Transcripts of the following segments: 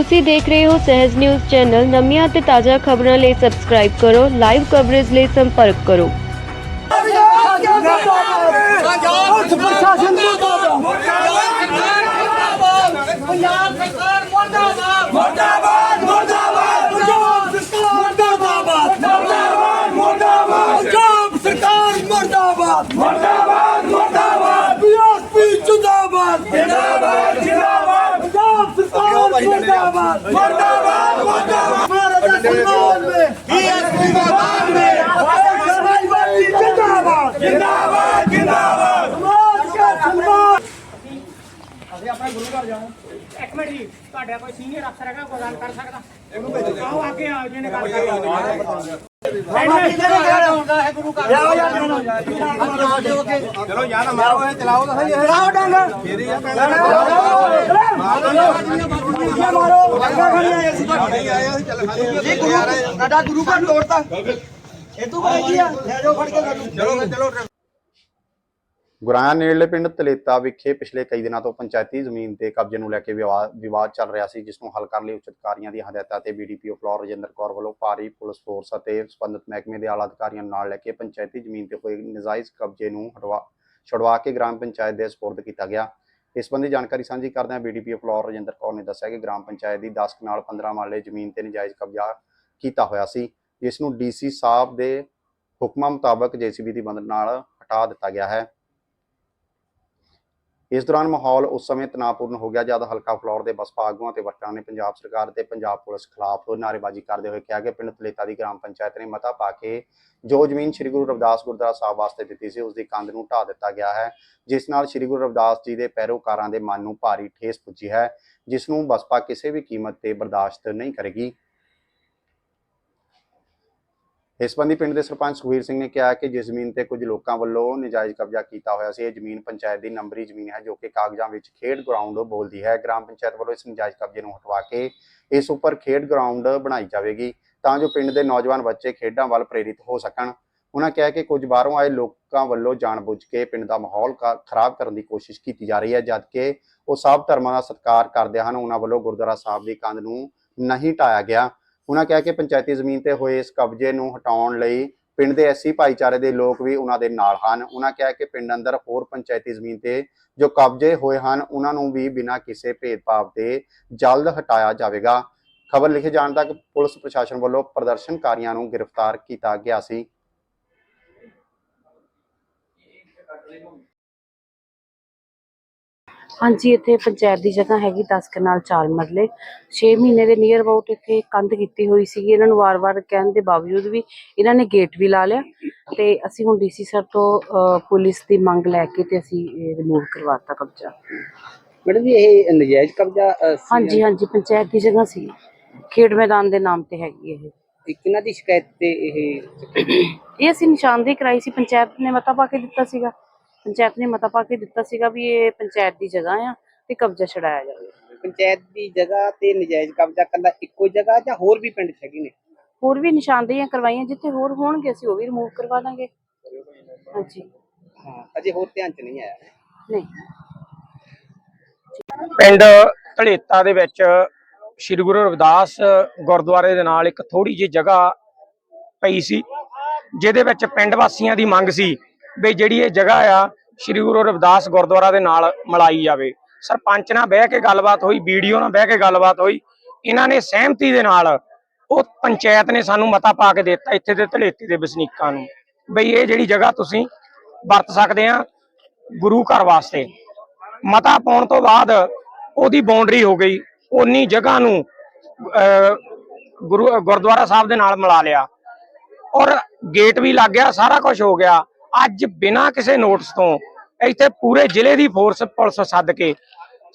ਤੁਸੀਂ ਦੇਖ ਰਹੇ ਹੋ ਸਹਿਜ ਨਿਊਜ਼ ਚੈਨਲ। ਨਵੀਆਂ ਅਤੇ ਤਾਜ਼ਾ ਖਬਰਾਂ ਲਈ ਸਬਸਕ੍ਰਾਈਬ ਕਰੋ ਲਾਈਵ ਕਵਰੇਜ ਲਈ ਸੰਪਰਕ ਕਰੋ ਪੁਲਿਸ ਪ੍ਰਸ਼ਾਸਨ ਪੰਜਾਬ ਸਰਕਾਰ ਮੁਰਦਾਬਾਦ ਮੁਰਦਾਬਾਦ ਮੁਰਦਾਬਾਦ ਪੰਜਾਬ ਸਰਕਾਰ ਮੁਰਦਾਬਾਦ ਮੁਰਦਾਬਾਦ ਮੁਰਦਾਬਾਦ ਪੰਜਾਬ ਸਰਕਾਰ ਮੁਰਦਾਬਾਦ ਮੁਰਦਾਬਾਦ ਮੁਰਦਾਬਾਦ ਬੀਐਸਪੀ ਜਿੰਦਾਬਾਦ ਜਿੰਦਾਬਾਦ ਜਿੰਦਾਬਾਦ ਪੰਜਾਬ ਸਰਕਾਰ ਮੁਰਦਾਬਾਦ ਮੁਰਦਾਬਾਦ ਮੁਰਦਾਬਾਦ ਭਾਰਤ ਦਾ ਸਨਮਾਨ में ਬੀਐਸਪੀ ਮੁਰਦਾਬਾਦ में समाजवादी जिंदाबाद जिंदाबाद जिंदाबाद समाज का सम्मान ਅਸੀਂ ਆਪਣਾ ਗੁਰੂ ਘਰ ਜਾਣਾ ਇੱਕ ਮਿੰਟ ਜੀ ਤੁਹਾਡਾ ਕੋਈ ਸੀਨੀਅਰ ਅਫਸਰ ਹੈਗਾ ਕੋਈ ਗੱਲ ਕਰ ਸਕਦਾ ਉਹਨੂੰ ਆਓ ਅੱਗੇ ਆਓ ਜਿਹਨੇ ਗੱਲ ਕਰਨੀ ਚਲੋ ਯਾਰ ਮਾਰੋ ਇਹ ਚਲਾਓ ਤਾਂ ਸਹੀ ਚਲਾਓ ਡੰਗ ਫੇਰ ਹੀ ਆ ਮਾਰੋ ਡੰਗਾ ਖੜੀ ਆਏ ਸੀ ਜੀ ਗੁਰੂ ਸਾਡਾ ਗੁਰੂ ਘਰ ਤੋੜਤਾ ਇਹ ਤੂੰ ਕਹੇ ਕੀ ਆ ਲੈ ਜਾਓ ਫੜ ਕੇ ਚਲੋ ਚਲੋ ਗੁਰਾਇਆ ਨੇੜਲੇ ਪਿੰਡ ਤਲੇਤਾ ਵਿਖੇ ਪਿਛਲੇ ਕਈ ਦਿਨਾਂ ਤੋਂ ਪੰਚਾਇਤੀ ਜ਼ਮੀਨ ਤੇ ਕਬਜ਼ੇ ਨੂੰ ਲੈ ਕੇ ਵਿਵਾਦ ਵਿਵਾਦ ਚੱਲ ਰਿਹਾ ਸੀ, ਜਿਸ ਨੂੰ ਹੱਲ ਕਰਨ ਲਈ ਉੱਚ ਅਧਿਕਾਰੀਆਂ ਦੀਆਂ ਹਦਾਇਤਾਂ ਤੇ ਬੀਡੀਪੀਓ ਫਲੋਰ ਰਜਿੰਦਰ ਕੌਰ ਵੱਲੋਂ ਭਾਰੀ ਪੁਲਿਸ ਫੋਰਸ ਅਤੇ ਸਬੰਧਤ ਮਹਿਕਮੇ ਦੇ ਆਲਾ ਅਧਿਕਾਰੀਆਂ ਨਾਲ ਲੈ ਕੇ ਪੰਚਾਇਤੀ ਜ਼ਮੀਨ ਤੇ ਹੋਏ ਨਜਾਇਜ਼ ਕਬਜ਼ੇ ਨੂੰ ਹਟਵਾ, ਛੁਡਵਾ ਕੇ ਗ੍ਰਾਮ ਪੰਚਾਇਤ ਦੇ ਸਪੁਰਦ ਕੀਤਾ ਗਿਆ। ਇਸ ਸੰਬੰਧੀ ਜਾਣਕਾਰੀ ਸਾਂਝੀ ਕਰਦਿਆਂ ਬੀਡੀਪੀਓ ਫਲੋਰ ਰਜਿੰਦਰ ਕੌਰ ਨੇ ਦੱਸਿਆ ਕਿ ਗ੍ਰਾਮ ਪੰਚਾਇਤ ਦੀ 10 ਕਨਾਲ 15 ਮਾਲੇ ਜ਼ਮੀਨ ਤੇ ਨਜਾਇਜ਼ ਕਬਜ਼ਾ ਕੀਤਾ ਹੋਇਆ ਸੀ, ਜਿਸ ਨੂੰ ਡੀਸੀ ਸਾਹਿਬ ਦੇ ਹੁਕਮਾਂ ਮੁਤਾਬਕ ਜੀਸੀਬੀ ਦੀ ਬੰਦ ਨਾਲ ਹਟਾ ਦਿੱਤਾ ਗਿਆ ਹੈ। ਇਸ ਦੌਰਾਨ ਮਾਹੌਲ ਉਸ ਸਮੇਂ ਤਣਾਅਪੂਰਨ ਹੋ ਗਿਆ ਜਦ ਹਲਕਾ ਫਲੌਰ ਦੇ ਬਸਪਾ ਆਗੂਆਂ ਤੇ ਵਰਕਰਾਂ ਨੇ ਪੰਜਾਬ ਸਰਕਾਰ ਤੇ ਪੰਜਾਬ ਪੁਲਿਸ ਖਿਲਾਫ ਨਾਅਰੇਬਾਜ਼ੀ ਕਰਦੇ ਹੋਏ ਕਿਹਾ ਕਿ ਪਿੰਡ ਤਲੇਤਾ ਦੀ ਗ੍ਰਾਮ ਪੰਚਾਇਤ ਨੇ ਮਤਾ ਪਾ ਕੇ ਜੋ ਜ਼ਮੀਨ ਸ੍ਰੀ ਗੁਰੂ ਰਵਿਦਾਸ ਗੁਰਦੁਆਰਾ ਸਾਹਿਬ ਵਾਸਤੇ ਦਿੱਤੀ ਸੀ ਉਸ ਦੀ ਕੰਧ ਨੂੰ ਢਾ ਦਿੱਤਾ ਗਿਆ ਹੈ, ਜਿਸ ਨਾਲ ਸ੍ਰੀ ਗੁਰੂ ਰਵਿਦਾਸ ਜੀ ਦੇ ਪੈਰੋਕਾਰਾਂ ਦੇ ਮਨ ਨੂੰ ਭਾਰੀ ਠੇਸ ਪੁੱਜੀ ਹੈ, ਜਿਸ ਨੂੰ ਬਸਪਾ ਕਿਸੇ ਵੀ ਕੀਮਤ ਤੇ ਬਰਦਾਸ਼ਤ ਨਹੀਂ ਕਰੇਗੀ। ਇਸ ਸੰਬੰਧੀ ਪਿੰਡ ਦੇ ਸਰਪੰਚ ਸੁਖਵੀਰ ਸਿੰਘ ਨੇ ਕਿਹਾ ਕਿ ਜਿਸ ਜ਼ਮੀਨ ਤੇ ਕੁਝ ਲੋਕਾਂ ਵੱਲੋਂ ਨਜਾਇਜ਼ ਕਬਜ਼ਾ ਕੀਤਾ ਹੋਇਆ ਸੀ, ਇਹ ਜ਼ਮੀਨ ਪੰਚਾਇਤ ਦੀ ਨੰਬਰੀ ਜ਼ਮੀਨ ਹੈ ਜੋ ਕਿ ਕਾਗਜ਼ਾਂ ਵਿੱਚ ਖੇਡ ਗਰਾਊਂਡ ਬੋਲਦੀ ਹੈ। ਗ੍ਰਾਮ ਪੰਚਾਇਤ ਵੱਲੋਂ ਇਸ ਨਜਾਇਜ਼ ਕਬਜ਼ੇ ਨੂੰ ਹਟਵਾ ਕੇ ਇਸ ਉੱਪਰ ਖੇਡ ਗਰਾਊਂਡ ਬਣਾਈ ਜਾਵੇਗੀ ਤਾਂ ਜੋ ਪਿੰਡ ਦੇ ਨੌਜਵਾਨ ਬੱਚੇ ਖੇਡਾਂ ਵੱਲ ਪ੍ਰੇਰਿਤ ਹੋ ਸਕਣ। ਉਹਨਾਂ ਕਿਹਾ ਕਿ ਕੁਝ ਬਾਹਰੋਂ ਆਏ ਲੋਕਾਂ ਵੱਲੋਂ ਜਾਣਬੁੱਝ ਕੇ ਪਿੰਡ ਦਾ ਮਾਹੌਲ ਕ- ਖਰਾਬ ਕਰਨ ਦੀ ਕੋਸ਼ਿਸ਼ ਕੀਤੀ ਜਾ ਰਹੀ ਹੈ ਜਦਕਿ ਉਹ ਸਭ ਧਰਮਾਂ ਦਾ ਸਤਿਕਾਰ ਕਰਦੇ ਹਨ। ਉਹਨਾਂ ਵੱਲੋਂ ਗੁਰਦੁਆਰਾ ਸਾਹਿਬ ਦੀ ਕੰਧ ਨੂੰ ਨਹੀਂ ਢਾਇਆ ਗਿਆ। ਉਹਨਾਂ ਕਿਹਾ ਕਿ ਪੰਚਾਇਤੀ ਜ਼ਮੀਨ ਤੇ ਹੋਏ ਇਸ ਕਬਜ਼ੇ ਨੂੰ ਹਟਾਉਣ ਲਈ ਪਿੰਡ ਦੇ ਐਸੀ ਭਾਈਚਾਰੇ ਦੇ ਲੋਕ ਵੀ ਉਹਨਾਂ ਦੇ ਨਾਲ ਹਨ। ਉਹਨਾਂ ਕਿਹਾ ਕਿ ਪਿੰਡ ਅੰਦਰ ਹੋਰ ਪੰਚਾਇਤੀ ਜ਼ਮੀਨ ਤੇ ਜੋ ਕਬਜ਼ੇ ਹੋਏ ਹਨ, ਉਹਨਾਂ ਨੂੰ ਵੀ ਬਿਨਾਂ ਕਿਸੇ ਭੇਦਭਾਵ ਦੇ ਜਲਦ ਹਟਾਇਆ ਜਾਵੇਗਾ। ਖਬਰ ਲਿਖੇ ਜਾਣ ਤੱਕ ਪੁਲਿਸ ਪ੍ਰਸ਼ਾਸਨ ਵੱਲੋਂ ਪ੍ਰਦਰਸ਼ਨਕਾਰੀਆਂ ਨੂੰ ਗ੍ਰਿਫਤਾਰ ਕੀਤਾ ਗਿਆ ਸੀ। ਹਾਂਜੀ ਇੱਥੇ ਪੰਚਾਇਤ ਦੀ ਜਗ੍ਹਾ ਹੈਗੀ 10 ਕਨਾਲ 4 ਮਰਲੇ। 6 ਮਹੀਨੇ ਦੇ ਨੀਅਰ ਅਬਾਊਟ ਇੱਥੇ ਕੰਧ ਕੀਤੀ ਹੋਈ ਸੀਗੀ। ਇਹਨਾਂ ਨੂੰ ਵਾਰ-ਵਾਰ ਕਹਿਣ ਦੇ ਬਾਵਜੂਦ ਵੀ ਇਹਨਾਂ ਨੇ ਗੇਟ ਵੀ ਲਾ ਲਿਆ ਤੇ ਅਸੀਂ ਹੁਣ ਡੀਸੀ ਸਰ ਤੋਂ ਪੁਲਿਸ ਦੀ ਮੰਗ ਲੈ ਕੇ ਤੇ ਅਸੀਂ ਰਿਮੂਵ ਕਰਵਾਤਾ ਕਬਜ਼ਾ। ਮੈਡਮ ਜੀ ਇਹ ਨਜਾਇਜ਼ ਕਬਜ਼ਾ ਹਾਂਜੀ ਹਾਂਜੀ ਪੰਚਾਇਤ ਦੀ ਜਗ੍ਹਾ ਸੀ। ਖੇਡ ਮੈਦਾਨ ਦੇ ਨਾਮ ਤੇ ਹੈਗੀ ਇਹ। ਇਹ ਕਿਹਨਾਂ ਦੀ ਸ਼ਿਕਾਇਤ ਤੇ ਇਹ ਇਹ ਅਸੀਂ ਨਿਸ਼ਾਨਦੇਹੀ ਕਰਾਈ ਸੀ। ਪੰਚਾਇਤ ਨੇ ਮਤਾ ਪਾ ਕੇ ਦਿੱਤਾ ਸੀਗਾ। ਪੰਚਾਇਤ ਨੇ ਮਤਾ ਪਾ ਕੇ ਦਿੱਤਾ ਸੀਗਾ ਵੀ ਇਹ ਪੰਚਾਇਤ ਦੀ ਜਗ੍ਹਾ ਆ ਤੇ ਕਬਜ਼ਾ ਛਡਾਇਆ ਜਾਵੇ। ਪੰਚਾਇਤ ਦੀ ਜਗ੍ਹਾ ਤੇ ਨਜਾਇਜ਼ ਕਬਜ਼ਾ ਕੱਲਾ ਇੱਕੋ ਜਗ੍ਹਾ ਜਾਂ ਹੋਰ ਵੀ ਪਿੰਡ 'ਚ ਹੈਗੇ ਨੇ? ਹੋਰ ਵੀ ਨਿਸ਼ਾਨਦੇਹੀਆਂ ਕਰਵਾਈਆਂ ਜਿੱਥੇ ਹੋਰ ਹੋਣਗੇ ਅਸੀਂ ਉਹ ਵੀ ਰਿਮੂਵ ਕਰਵਾ ਦਾਂਗੇ। ਹਾਂਜੀ। ਹਾਂ ਅਜੇ ਹੋਰ ਧਿਆਨ 'ਚ ਨਹੀਂ ਆਇਆ। ਨਹੀਂ। ਪਿੰਡ ਢਲੇਤਾ ਦੇ ਵਿੱਚ ਸ੍ਰੀ ਗੁਰੂ ਰਵਿਦਾਸ ਗੁਰਦੁਆਰੇ ਦੇ ਨਾਲ ਇੱਕ ਥੋੜੀ ਜਿਹੀ ਜਗ੍ਹਾ ਪਈ ਸੀ ਜਿਹਦੇ ਵਿੱਚ ਪਿੰਡ ਵਾਸੀਆਂ ਦੀ ਮੰਗ ਸੀ ਵੀ ਜਿਹੜੀ ਇਹ ਜਗ੍ਹਾ ਆ ਸ੍ਰੀ ਗੁਰੂ ਰਵਿਦਾਸ ਗੁਰਦੁਆਰਾ ਦੇ ਨਾਲ ਮਿਲਾਈ ਜਾਵੇ। ਸਰਪੰਚ ਨਾਲ ਬਹਿ ਕੇ ਗੱਲਬਾਤ ਹੋਈ ਵੀਡੀਓ ਨਾਲ ਬਹਿ ਕੇ ਗੱਲਬਾਤ ਹੋਈ ਇਹਨਾਂ ਨੇ ਸਹਿਮਤੀ ਦੇ ਨਾਲ ਉਹ ਪੰਚਾਇਤ ਨੇ ਸਾਨੂੰ ਮਤਾ ਪਾ ਕੇ ਦਿੱਤਾ ਇੱਥੇ ਦੇ ਧਲੇਤੀ ਦੇ ਵਸਨੀਕਾਂ ਨੂੰ ਬਈ ਇਹ ਜਿਹੜੀ ਜਗ੍ਹਾ ਤੁਸੀਂ ਵਰਤ ਸਕਦੇ ਆ ਗੁਰੂ ਘਰ ਵਾਸਤੇ। ਮਤਾ ਪਾਉਣ ਤੋਂ ਬਾਅਦ ਉਹਦੀ ਬਾਉਂਡਰੀ ਹੋ ਗਈ ਉਨੀ ਜਗ੍ਹਾ ਨੂੰ ਅਹ, ਗੁਰੂ ਗੁਰਦੁਆਰਾ ਸਾਹਿਬ ਦੇ ਨਾਲ ਮਿਲਾ ਲਿਆ। ਔਰ ਗੇਟ ਵੀ ਲੱਗ ਗਿਆ ਸਾਰਾ ਕੁਝ ਹੋ ਗਿਆ। ਅੱਜ ਬਿਨਾਂ ਕਿਸੇ ਨੋਟਿਸ ਤੋਂ ਇੱਥੇ ਪੂਰੇ ਜ਼ਿਲ੍ਹੇ ਦੀ ਫੋਰਸ ਪੁਲਿਸ ਸੱਦ ਕੇ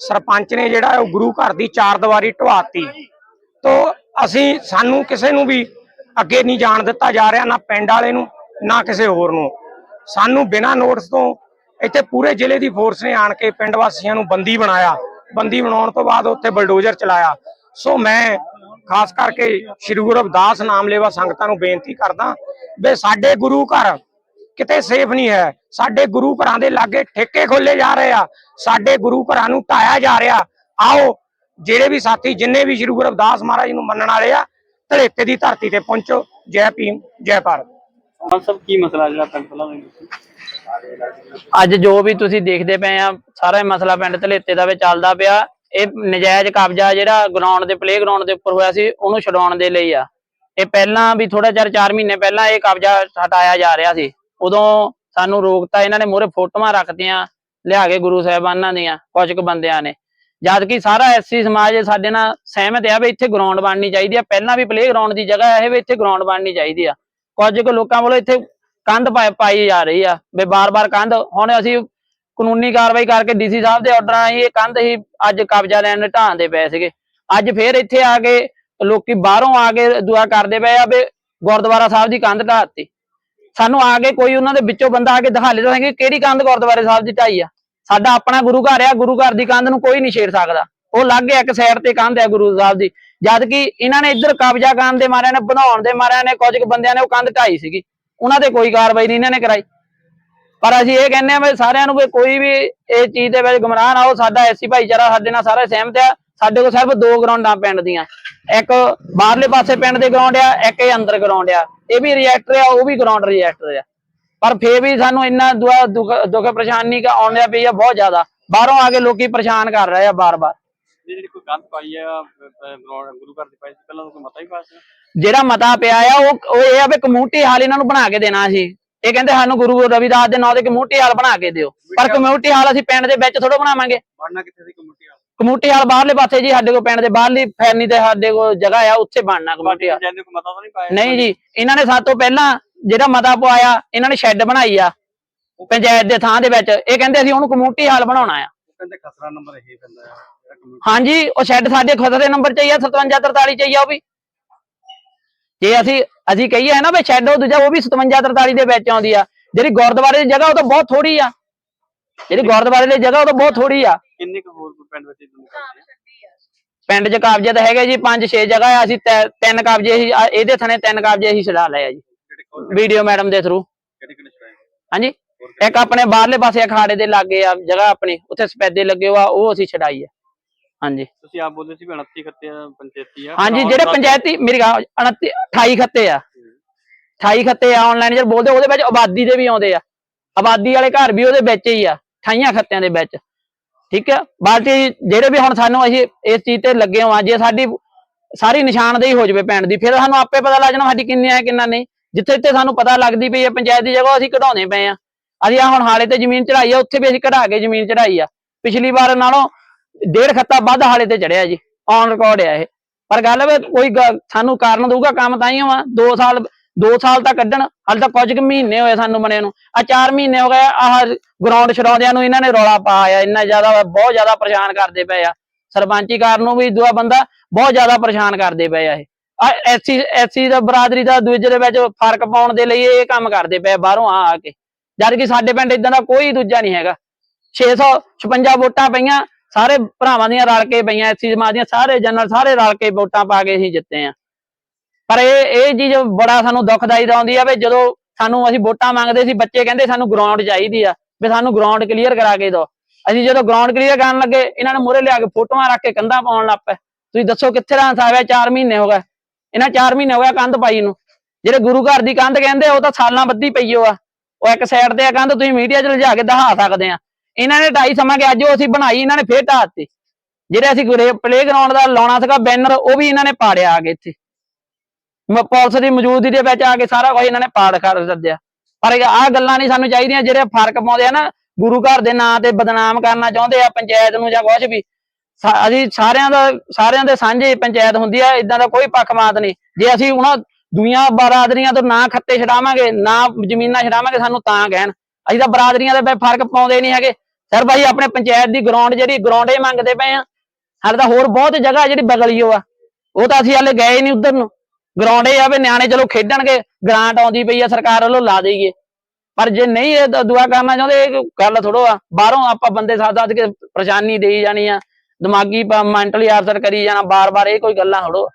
ਸਰਪੰਚ ਨੇ ਜਿਹੜਾ ਉਹ ਗੁਰੂ ਘਰ ਦੀ ਚਾਰ ਦੀਵਾਰੀ ਢਵਾਤੀ। ਤੋ ਅਸੀਂ ਸਾਨੂੰ ਕਿਸੇ ਨੂੰ ਵੀ ਅੱਗੇ ਨਹੀਂ ਜਾਣ ਦਿੱਤਾ ਜਾ ਰਿਹਾ, ਨਾ ਪਿੰਡ ਵਾਲੇ ਨੂੰ, ਨਾ ਕਿਸੇ ਹੋਰ ਨੂੰ। ਸਾਨੂੰ ਬਿਨਾਂ ਨੋਟਿਸ ਤੋਂ ਇੱਥੇ ਪੂਰੇ ਜ਼ਿਲ੍ਹੇ ਦੀ ਫੋਰਸ ਨੇ ਆਣ ਕੇ ਪਿੰਡ ਵਾਸੀਆਂ ਨੂੰ ਬੰਦੀ ਬਣਾਇਆ। ਬੰਦੀ ਬਣਾਉਣ ਤੋਂ ਬਾਅਦ ਉੱਥੇ ਬਲਡੋਜ਼ਰ ਚਲਾਇਆ। ਸੋ ਮੈਂ ਖਾਸ ਕਰਕੇ ਸ੍ਰੀ ਗੁਰੂ ਰਵਿਦਾਸ ਨਾਮ ਲੇਵਾ ਸੰਗਤਾਂ ਨੂੰ ਬੇਨਤੀ ਕਰਦਾ ਵੀ ਸਾਡੇ ਗੁਰੂ ਘਰ ਕਿਤੇ ਸੇਫ ਨਹੀਂ ਹੈ। ਸਾਡੇ ਗੁਰੂ ਘਰਾਂ ਦੇ ਲਾਗੇ ਠੇਕੇ ਖੋਲੇ ਜਾ ਰਹੇ ਆ। ਸਾਡੇ ਗੁਰੂ ਘਰਾਂ ਨੂੰ ਢਾਇਆ ਜਾ ਰਿਹਾ। ਆਓ ਜਿਹੜੇ ਵੀ ਸਾਥੀ ਜਿੰਨੇ ਵੀ ਸ੍ਰੀ ਗੁਰੂ ਰਵਿਦਾਸ ਮਹਾਰਾਜ ਨੂੰ ਮੰਨਣ ਵਾਲੇ ਆ ਧੜੇਤੇ ਦੀ ਧਰਤੀ ਤੇ ਪਹੁੰਚੋ। ਜੈ ਭੀਮ ਜੈ ਭਾਰਤ। ਹਾਂ ਸਭ ਕੀ ਮਸਲਾ ਜਿਹੜਾ ਪਿੰਡ ਪਹਿਲਾਂ ਅੱਜ ਜੋ ਵੀ ਤੁਸੀਂ ਦੇਖਦੇ ਪਏ ਆ ਸਾਰਾ ਇਹ ਮਸਲਾ ਪਿੰਡ ਧਲੇਤੇ ਦਾ ਵਿੱਚ ਚੱਲਦਾ ਪਿਆ। ਇਹ ਨਜਾਇਜ਼ ਕਬਜ਼ਾ ਜਿਹੜਾ ਗਰਾਊਂਡ ਦੇ ਪਲੇਗਰਾਉਂਡ ਦੇ ਉੱਪਰ ਹੋਇਆ ਸੀ ਉਹਨੂੰ ਛਡਾਉਣ ਦੇ ਲਈ ਆ। ਇਹ ਪਹਿਲਾਂ ਵੀ ਥੋੜਾ ਚਿਰ 4 ਮਹੀਨੇ ਪਹਿਲਾਂ ਇਹ ਕਬਜ਼ਾ ਹਟਾਇਆ ਜਾ ਰਿਹਾ ਸੀ। ਉਦੋਂ ਸਾਨੂੰ ਰੋਕਤਾ, ਇਹਨਾਂ ਨੇ ਮੂਹਰੇ ਫੋਟੋਆਂ ਰੱਖਦੀਆਂ ਲਿਆ ਕੇ ਗੁਰੂ ਸਾਹਿਬਾਨਾਂ ਦੀਆਂ ਕੁਝ ਕੁ ਬੰਦਿਆਂ ਨੇ। ਜਦ ਕਿ ਸਾਰਾ ਐਸਸੀ ਸਮਾਜ ਸਾਡੇ ਨਾਲ ਸਹਿਮਤ ਆ ਵੀ ਇੱਥੇ ਗਰਾਊਂਡ ਬਣਨੀ ਚਾਹੀਦੀ ਆ। ਪਹਿਲਾਂ ਵੀ ਪਲੇਗਰਾਉਂਡ ਦੀ ਜਗ੍ਹਾ ਇਹ ਵੀ ਇੱਥੇ ਗਰਾਊਂਡ ਬਣਨੀ ਚਾਹੀਦੀ ਆ। ਕੁਝ ਕੁ ਲੋਕਾਂ ਵੱਲੋਂ ਇੱਥੇ ਕੰਧ ਪਾਈ ਜਾ ਰਹੀ ਆ ਵੀ ਬਾਰ-ਬਾਰ ਕੰਧ। ਹੁਣ ਅਸੀਂ ਕਾਨੂੰਨੀ ਕਾਰਵਾਈ ਕਰਕੇ ਡੀਸੀ ਸਾਹਿਬ ਦੇ ਆਰਡਰ ਆਈ ਇਹ ਕੰਧ ਹੀ ਅੱਜ ਕਬਜ਼ਾ ਲੈਣ ਦੇ ਢਾਂਦੇ ਪਏ ਸੀਗੇ। ਅੱਜ ਫੇਰ ਇੱਥੇ ਆ ਕੇ ਲੋਕੀ ਬਾਹਰੋਂ ਆ ਕੇ ਦੁਆ ਕਰਦੇ ਪਏ ਆ ਵੀ ਗੁਰਦੁਆਰਾ ਸਾਹਿਬ ਦੀ ਕੰਧ ਢਾਤੀ ਸਾਨੂੰ ਆ ਕੇ ਕੋਈ ਉਹਨਾਂ ਦੇ ਵਿੱਚੋਂ ਬੰਦਾ ਆ ਕੇ ਦਿਖਾ ਲੈ ਕਿ ਕਿਹੜੀ ਕੰਧ ਗੁਰਦੁਆਰੇ ਸਾਹਿਬ ਦੀ ਢਾਈ ਆ? ਸਾਡਾ ਆਪਣਾ ਗੁਰੂ ਘਰ ਆ, ਗੁਰੂ ਘਰ ਦੀ ਕੰਧ ਨੂੰ ਕੋਈ ਨਹੀਂ ਛੇੜ ਸਕਦਾ। ਉਹ ਲੱਗ ਇੱਕ ਸਾਈਡ ਤੇ ਕੰਧ ਹੈ ਗੁਰੂ ਸਾਹਿਬ ਦੀ। ਜਦ ਕਿ ਇਹਨਾਂ ਨੇ ਇੱਧਰ ਕਬਜ਼ਾ ਕਰਨ ਦੇ ਮਾਰਿਆਂ ਨੇ, ਬਣਾਉਣ ਦੇ ਮਾਰਿਆਂ ਨੇ, ਕੁਝ ਕੁ ਬੰਦਿਆਂ ਨੇ ਉਹ ਕੰਧ ਢਾਈ ਸੀਗੀ। ਉਹਨਾਂ ਤੇ ਕੋਈ ਕਾਰਵਾਈ ਨਹੀਂ ਇਹਨਾਂ ਨੇ ਕਰਾਈ। ਪਰ ਅਸੀਂ ਇਹ ਕਹਿੰਦੇ ਆ ਵੀ ਸਾਰਿਆਂ ਨੂੰ ਵੀ ਕੋਈ ਵੀ ਇਹ ਚੀਜ਼ ਦੇ ਵਿੱਚ ਗੁੰਮਰਾਹ ਨਾ ਹੋ, ਸਾਡਾ ਐਸੀ ਭਾਈਚਾਰਾ ਸਾਡੇ ਨਾਲ ਸਾਰੇ ਸਹਿਮਤ ਆ। ਸਾਡੇ ਕੋਲ ਸਿਰਫ ਦੋ ਗਰਾਊਂਡਾਂ ਪਿੰਡ ਦੀਆਂ। ਇੱਕ ਬਾਹਰਲੇ ਪਾਸੇ ਪਿੰਡ ਦੇ ਗਰਾਊਂਡ ਆ, ਇੱਕ ਇਹ ਅੰਦਰ ਗਰਾਊਂਡ ਆ। ਇਹ ਵੀ ਰਿਐਕਟਰ ਆ ਉਹ ਵੀ ਗਰਾਊਂਡ ਰਿਐਕਟਰ ਆ। ਪਰ ਫੇਰ ਵੀ ਸਾਨੂੰ ਇੰਨਾ ਦੁਆ ਦੁੱਖ ਦੁੱਖ ਪਰੇਸ਼ਾਨੀ ਕਾ ਆਉਂਦਿਆ ਪਈ ਆ ਬਹੁਤ ਜ਼ਿਆਦਾ। ਬਾਹਰੋਂ ਆ ਕੇ ਲੋਕੀ ਪਰੇਸ਼ਾਨ ਕਰ ਰਹੇ ਆ ਬਾਰ-ਬਾਰ। ਜਿਹੜੀ ਕੋਈ ਗੰਦ ਪਾਈ ਆ ਗੁਰੂ ਘਰ ਦੀ ਪਾਈ ਸੀ ਪਹਿਲਾਂ ਕੋਈ ਮਤਾ ਹੀ ਪਾਸ ਜਿਹੜਾ ਮਤਾ ਪਿਆ ਆ ਉਹ ਉਹ ਇਹ ਆ ਵੀ ਕਮਿਊਨਿਟੀ ਹਾਲ ਇਹਨਾਂ ਨੂੰ ਬਣਾ ਕੇ ਦੇਣਾ ਸੀ। ਇਹ ਕਹਿੰਦੇ ਸਾਨੂੰ ਗੁਰੂ ਰਵਿਦਾਸ ਦੇ ਨਾਂ ਤੇ ਕਮਿਊਨਿਟੀ ਹਾਲ ਬਣਾ ਕੇ ਦਿਓ। ਪਰ ਕਮਿਊਨਿਟੀ ਹਾਲ। ਅਸੀਂ ਪਿੰਡ ਦੇ ਵਿੱਚ ਥੋੜਾ ਬਣਾਵਾਂਗੇ। ਬਣਨਾ ਕਿੱਥੇ ਸੀ ਕਮੇਟੀ ਵਾਲਾ ਬਾਹਰਲੇ ਪਾਸੇ ਜੀ ਸਾਡੇ ਕੋਲ ਪਿੰਡ ਦੇ ਬਾਹਰਲੀ ਫੈਨੀ ਤੇ ਸਾਡੇ ਕੋਲ ਜਗ੍ਹਾ ਆ ਉੱਥੇ ਬਣਨਾ ਮਤਾ ਤਾਂ ਨਹੀਂ ਪਾਇਆ ਨਹੀਂ ਜੀ ਇਹਨਾਂ ਨੇ ਸਾਡੇ ਤੋਂ ਪਹਿਲਾਂ ਜਿਹੜਾ ਮਤਾ ਪਵਾਇਆ ਇਹਨਾਂ ਨੇ ਸ਼ੈੱਡ ਬਣਾਈ ਆ ਪੰਚਾਇਤ ਦੇ ਥਾਂ ਦੇ ਵਿੱਚ। ਇਹ ਕਹਿੰਦੇ ਅਸੀਂ ਉਹਨੂੰ ਕਮਿਊਨਿਟੀ ਹਾਲ ਬਣਾਉਣਾ ਆ। ਉਹ ਕਹਿੰਦੇ ਖਸਰਾ ਨੰਬਰ ਇਹ ਪੈਂਦਾ ਆ ਜਿਹੜਾ ਕਮੇਟੀ ਹਾਂਜੀ ਉਹ ਸ਼ੈੱਡ ਸਾਡੇ ਖਤਰੇ ਨੰਬਰ ਚ ਹੀ ਆ 57 43 ਚ ਹੀ ਆ ਉਹ ਵੀ। ਜੇ ਅਸੀਂ ਅਸੀਂ ਕਹੀਏ ਨਾ ਵੀ ਸ਼ੈੱਡ ਉਹ ਦੂਜਾ ਉਹ ਵੀ 57 43 ਦੇ ਵਿੱਚ ਆਉਂਦੀ ਆ। ਜਿਹੜੀ ਗੁਰਦੁਆਰੇ ਦੀ ਜਗ੍ਹਾ ਉਹ ਤਾਂ ਬਹੁਤ ਥੋੜੀ ਆ। ਜਿਹੜੀ ਗੁਰਦੁਆਰੇ ਦੀ ਜਗ੍ਹਾ ਉਹ ਤਾਂ ਬਹੁਤ ਥੋੜੀ ਆ। ਕਿੰਨੇ ਕੁ ਹੋਰ ਪਿੰਡ ਵਿੱਚ ਇਦਾਂ ਕਰਦੇ ਆ? ਪਿੰਡ 'ਚ ਕਬਜ਼ੇ ਤਾਂ ਹੈਗੇ ਜੀ 5-6 ਜਗ੍ਹਾ ਆ ਅਸੀਂ ਤੈ- ਤਿੰਨ ਕਬਜ਼ੇ ਅਸੀਂ ਆ- ਇਹਦੇ ਥਣੇ ਤਿੰਨ ਕਬਜ਼ੇ ਅਸੀਂ ਛਡਾ ਲਏ ਆ ਜੀ। ਜਿਹੜੇ ਕੋਲ ਵੀਡੀਓ ਮੈਡਮ ਦੇ ਥਰੂ ਕਿਹੜੇ ਕਿਹੜੇ ਛੜਾਏ ਹਾਂਜੀ? ਇੱਕ ਆਪਣੇ ਬਾਹਰਲੇ ਪਾਸੇ ਅਖਾੜੇ ਦੇ ਲਾਗੇ ਆ ਜਗ੍ਹਾ ਆਪਣੀ ਉੱਥੇ ਸਪੈਦੇ ਲੱਗੇ ਹੋਆ ਉਹ ਅਸੀਂ ਛਡਾਈ ਆ। ਹਾਂਜੀ। ਤੁਸੀਂ ਆਪ ਬੋਲਦੇ ਸੀ ਵੀ 29 ਖੱਤੇ ਆ ਪੰਚਾਇਤੀ ਆ? ਹਾਂਜੀ ਜਿਹੜੇ ਪੰਚਾਇਤੀ ਮੇਰੀ ਗੱਲ 29 28 ਖੱਤੇ ਆ। 28 ਖੱਤੇ ਆ ਆਨਲਾਈਨ ਜਦ ਬੋਲਦੇ ਉਹਦੇ ਵਿੱਚ ਆਬਾਦੀ ਦੇ ਵੀ ਆਉਂਦੇ ਆ। ਆਬਾਦੀ ਵਾਲੇ ਘਰ ਵੀ ਉਹਦੇ ਵਿੱਚ ਹੀ ਆ। 28 ਖੱਤਿਆਂ ਦੇ ਵਿੱਚ, ਠੀਕ ਆ ਬਾਕੀ ਜਿਹੜੇ ਵੀ ਹੁਣ ਸਾਨੂੰ ਅਸੀਂ ਇਸ ਚੀਜ਼ ਤੇ ਲੱਗੇ ਹਾਂ, ਜੇ ਸਾਡੀ ਸਾਰੀ ਨਿਸ਼ਾਨਦੇਹੀ ਹੋ ਜਾਵੇ ਪਿੰਡ ਦੀ, ਫਿਰ ਸਾਨੂੰ ਆਪੇ ਪਤਾ ਲੱਗ ਜਾਣਾ ਸਾਡੀ ਕਿੰਨੀ ਹੈ, ਕਿੰਨਾ ਨਹੀਂ। ਜਿੱਥੇ ਜਿੱਥੇ ਸਾਨੂੰ ਪਤਾ ਲੱਗਦੀ ਪਈ ਹੈ ਪੰਚਾਇਤ ਦੀ ਜਗ੍ਹਾ, ਅਸੀਂ ਕਢਾਉਣੇ ਪਏ ਆ ਅਸੀਂ ਆ ਹੁਣ ਹਾਲੇ ਤੇ ਜ਼ਮੀਨ ਚੜਾਈ ਆ, ਉੱਥੇ ਵੀ ਅਸੀਂ ਕਢਾ ਕੇ ਜ਼ਮੀਨ ਚੜਾਈ ਆ। ਪਿਛਲੀ ਵਾਰ ਨਾਲੋਂ ਡੇਢ ਖੱਤਾ ਵੱਧ ਹਾਲੇ ਤੇ ਚੜਿਆ ਜੀ ਔਨ ਰਿਕਾਰਡ ਆ ਇਹ। ਪਰ ਗੱਲ ਹੈ ਵੀ, ਕੋਈ ਗ- ਸਾਨੂੰ ਕਾਰਨ ਦਊਗਾ, ਕੰਮ ਤਾਂ ਹੀ ਹੋਵਾ 2 ਸਾਲ 2 ਸਾਲ ਤਾਂ ਕੱਢਣ, ਹਾਲੇ ਤਾਂ ਕੁਝ ਕੁ ਮਹੀਨੇ ਹੋਏ ਸਾਨੂੰ ਬਣੇ ਨੂੰ। ਆ 4 ਮਹੀਨੇ ਹੋ ਗਏ, ਆਹ ਗਰਾਊਂਡ ਛਡਾਉਂਦਿਆਂ ਨੂੰ ਇਹਨਾਂ ਨੇ ਰੌਲਾ ਪਾਇਆ, ਇੰਨਾ ਜ਼ਿਆਦਾ ਬਹੁਤ ਜ਼ਿਆਦਾ ਪਰੇਸ਼ਾਨ ਕਰਦੇ ਪਏ ਆ। ਸਰਪੰਚੀ ਕਾਰ ਨੂੰ ਵੀ ਦੂਆ ਬੰਦਾ ਬਹੁਤ ਜ਼ਿਆਦਾ ਪਰੇਸ਼ਾਨ ਕਰਦੇ ਪਏ ਆ ਇਹ। ਆ ਐਸਸੀ ਐਸਸੀ ਦਾ ਬਰਾਦਰੀ ਦਾ ਦੂਜੇ ਦੇ ਵਿੱਚ ਫ਼ਰਕ ਪਾਉਣ ਦੇ ਲਈ ਇਹ ਕੰਮ ਕਰਦੇ ਪਏ ਬਾਹਰੋਂ ਆ ਆ ਕੇ। ਜਦ ਕਿ ਸਾਡੇ ਪਿੰਡ ਇਦਾਂ ਦਾ ਕੋਈ ਦੂਜਾ ਨਹੀਂ ਹੈਗਾ। 656 ਵੋਟਾਂ ਪਈਆਂ, ਸਾਰੇ ਭਰਾਵਾਂ ਦੀਆਂ ਰਲ ਕੇ ਪਈਆਂ ਐਸੀ ਜਮਾਤ ਦੀਆਂ ਸਾਰੇ ਜਨਰਲ ਸਾਰੇ ਰਲ ਕੇ ਵੋਟਾਂ ਪਾ ਕੇ ਅਸੀਂ ਜਿੱਤੇ ਆ। ਪਰ ਇਹ ਇਹ ਚੀਜ਼ ਬੜਾ ਸਾਨੂੰ ਦੁਖਦਾਈ ਆਉਂਦੀ ਆ ਵੀ ਜਦੋਂ ਸਾਨੂੰ ਅਸੀਂ ਵੋਟਾਂ ਮੰਗਦੇ ਸੀ, ਬੱਚੇ ਕਹਿੰਦੇ ਸਾਨੂੰ ਗਰਾਊਂਡ ਚਾਹੀਦੀ ਆ, ਵੀ ਸਾਨੂੰ ਗਰਾਊਂਡ ਕਲੀਅਰ ਕਰਾ ਕੇ ਦਿਓ। ਅਸੀਂ ਜਦੋਂ ਗਰਾਊਂਡ ਕਲੀਅਰ ਕਰਨ ਲੱਗੇ, ਇਹਨਾਂ ਨੇ ਮੂਹਰੇ ਲਿਆ ਕੇ ਫੋਟੋਆਂ ਰੱਖ ਕੇ ਕੰਧਾਂ ਪਾਉਣ ਲੱਗ ਪਏ। ਤੁਸੀਂ ਦੱਸੋ ਕਿੱਥੇ ਦਾ ਇਨਸਾਫ ਹੈ 4 ਮਹੀਨੇ ਹੋ ਗਏ। ਇਹਨਾਂ 4 ਮਹੀਨੇ ਹੋ ਗਏ ਕੰਧ ਪਾਈ ਨੂੰ। ਜਿਹੜੇ ਗੁਰੂ ਘਰ ਦੀ ਕੰਧ ਕਹਿੰਦੇ ਉਹ ਤਾਂ ਸਾਲਾਂ ਬੱਧੀ ਪਈ ਓ ਆ। ਉਹ ਇੱਕ ਸਾਈਡ ਤੇ ਆ ਕੰਧ, ਤੁਸੀਂ ਮੀਡੀਆ 'ਚ ਲਿਜਾ ਕੇ ਦਿਖਾ ਸਕਦੇ ਆ। ਇਹਨਾਂ ਨੇ ਢਾਈ ਸਮਾਂ ਕਿ ਅੱਜ ਉਹ ਅਸੀਂ ਬਣਾਈ, ਇਹਨਾਂ ਨੇ ਫੇਰ ਢਾਹ ਦਿੱਤੀ। ਜਿਹੜੇ ਅਸੀਂ ਪਲੇ ਗਰਾਊਂਡ ਦਾ ਲਾਉਣਾ ਸੀਗਾ ਬੈਨਰ ਉਹ ਵੀ ਇਹਨਾਂ ਨੇ ਪਾੜਿਆ ਆ ਕੇ ਇੱਥੇ। ਪੁਲਿਸ ਦੀ ਮੌਜੂਦਗੀ ਦੇ ਵਿੱਚ ਆ ਕੇ ਸਾਰਾ ਕੁਝ ਇਹਨਾਂ ਨੇ ਪਾੜ ਕਰ ਦਿੱਤਿਆ ਪਰ ਆਹ ਗੱਲਾਂ ਨਹੀਂ ਸਾਨੂੰ ਚਾਹੀਦੀਆਂ ਜਿਹੜੇ ਫ਼ਰਕ ਪਾਉਂਦੇ ਆ ਨਾ, ਗੁਰੂ ਘਰ ਦੇ ਨਾਂ ਤੇ ਬਦਨਾਮ ਕਰਨਾ ਚਾਹੁੰਦੇ ਆ ਪੰਚਾਇਤ ਨੂੰ ਜਾਂ ਕੁਝ ਵੀ। ਸਾ- ਅਸੀਂ ਸਾਰਿਆਂ ਦਾ ਸਾਰਿਆਂ ਦੇ ਸਾਂਝੇ ਪੰਚਾਇਤ ਹੁੰਦੀ ਆ ਇਦਾਂ ਦਾ ਕੋਈ ਪੱਖਪਾਤ ਨਹੀਂ। ਜੇ ਅਸੀਂ ਉਹਨਾਂ ਦੁਨੀਆ ਬਰਾਦਰੀਆਂ ਤੋਂ ਨਾ ਖੱਤੇ ਛਡਾਵਾਂਗੇ, ਨਾ ਜ਼ਮੀਨਾਂ ਛਡਾਵਾਂਗੇ, ਸਾਨੂੰ ਤਾਂ ਕਹਿਣ। ਅਸੀਂ ਤਾਂ ਬਰਾਦਰੀਆਂ ਦੇ ਫ਼ਰਕ ਪਾਉਂਦੇ ਨਹੀਂ ਹੈਗੇ। ਸਰ ਭਾਈ, ਆਪਣੇ ਪੰਚਾਇਤ ਦੀ ਗਰਾਊਂਡ ਜਿਹੜੀ ਗਰਾਊਂਡ ਹੀ ਮੰਗਦੇ ਪਏ ਆ। ਸਾਡੇ ਤਾਂ ਹੋਰ ਬਹੁਤ ਜਗ੍ਹਾ ਜਿਹੜੀ ਬਗਲੀਓ ਆ। ਉਹ ਤਾਂ ਅਸੀਂ ਹਾਲੇ ਗਏ ਨਹੀਂ ਉਧਰ ਨੂੰ। ਗਰਾਊਂਡ ਇਹ ਆ ਵੀ ਨਿਆਣੇ ਚਲੋ ਖੇਡਣਗੇ ਗ੍ਰਾਂਟ ਆਉਂਦੀ ਪਈ ਆ, ਸਰਕਾਰ ਵੱਲੋਂ ਲਾ ਦੇਈਏ। ਪਰ ਜੇ ਨਹੀਂ ਇਹ ਦੁਆ ਕਰਨਾ ਚਾਹੁੰਦੇ, ਇਹ ਗੱਲ ਥੋੜੋ ਆ, ਬਾਹਰੋਂ ਆਪਾਂ ਬੰਦੇ ਸਾਥ ਸਾਥ ਕੇ ਪਰੇਸ਼ਾਨੀ ਦੇਈ ਜਾਣੀ ਆ, ਦਿਮਾਗੀ ਮੈਂਟਲੀ ਅਸਰ ਕਰੀ ਜਾਣਾ, ਬਾਰ-ਬਾਰ ਇਹ ਕੋਈ ਗੱਲਾਂ ਥੋੜੋ